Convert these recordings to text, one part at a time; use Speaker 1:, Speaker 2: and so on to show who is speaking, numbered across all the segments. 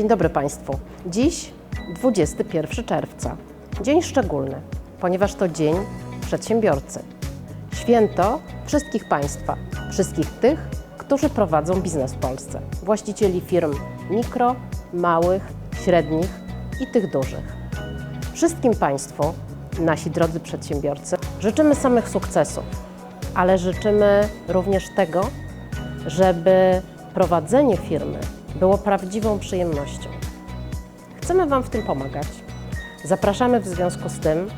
Speaker 1: Dzień dobry Państwu. Dziś 21 czerwca. Dzień szczególny, ponieważ to Dzień Przedsiębiorcy. Święto wszystkich Państwa, wszystkich tych, którzy prowadzą biznes w Polsce. Właścicieli firm mikro, małych, średnich i tych dużych. Wszystkim Państwu, nasi drodzy przedsiębiorcy, życzymy samych sukcesów, ale życzymy również tego, żeby prowadzenie firmy było prawdziwą przyjemnością. Chcemy Wam w tym pomagać. Zapraszamy w związku z tym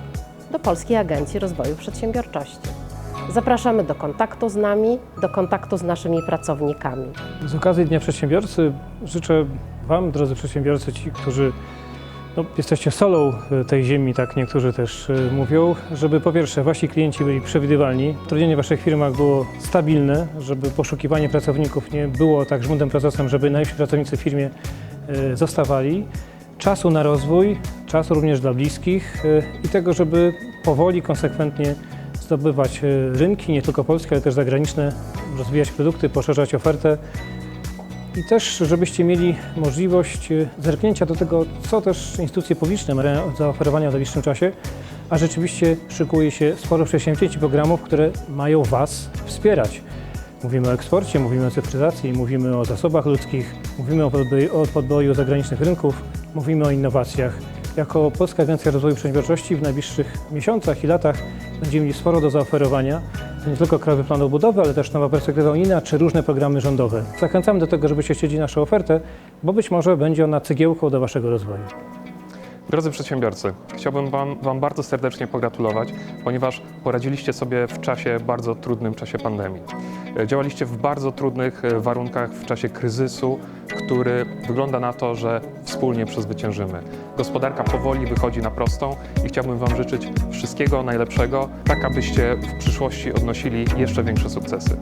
Speaker 1: do Polskiej Agencji Rozwoju Przedsiębiorczości. Zapraszamy do kontaktu z nami, do kontaktu z naszymi pracownikami.
Speaker 2: Z okazji Dnia Przedsiębiorcy życzę Wam, drodzy przedsiębiorcy, ci, którzy no, jesteście solą e, tej ziemi, tak niektórzy też e, mówią, żeby po pierwsze Wasi klienci byli przewidywalni, trudnienie w Waszych firmach było stabilne, żeby poszukiwanie pracowników nie było tak żmudnym procesem, żeby najlepsi pracownicy w firmie e, zostawali, czasu na rozwój, czasu również dla bliskich i tego, żeby powoli, konsekwentnie zdobywać rynki, nie tylko polskie, ale też zagraniczne, rozwijać produkty, poszerzać ofertę i też, żebyście mieli możliwość e, zerknięcia do tego, co też instytucje publiczne mają zaoferowania w najbliższym czasie, a rzeczywiście szykuje się sporo przedsięwzięć i programów, które mają Was wspierać. Mówimy o eksporcie, mówimy o cyfryzacji, mówimy o zasobach ludzkich, mówimy o podboju, o podboju zagranicznych rynków, mówimy o innowacjach. Jako Polska Agencja Rozwoju Przedsiębiorczości w najbliższych miesiącach i latach będziemy mieli sporo do zaoferowania. Nie tylko Krajowy Plan Odbudowy, ale też nowa perspektywa unijna czy różne programy rządowe. Zachęcamy do tego, żebyście śledzili naszą ofertę, bo być może będzie ona cegiełką do Waszego rozwoju.
Speaker 3: Drodzy przedsiębiorcy, chciałbym wam, wam bardzo serdecznie pogratulować, ponieważ poradziliście sobie w czasie bardzo trudnym czasie pandemii. Działaliście w bardzo trudnych e, warunkach w czasie kryzysu, który wygląda na to, że wspólnie przezwyciężymy. Gospodarka powoli wychodzi na prostą i chciałbym Wam życzyć wszystkiego najlepszego, tak abyście w przyszłości odnosili jeszcze większe sukcesy.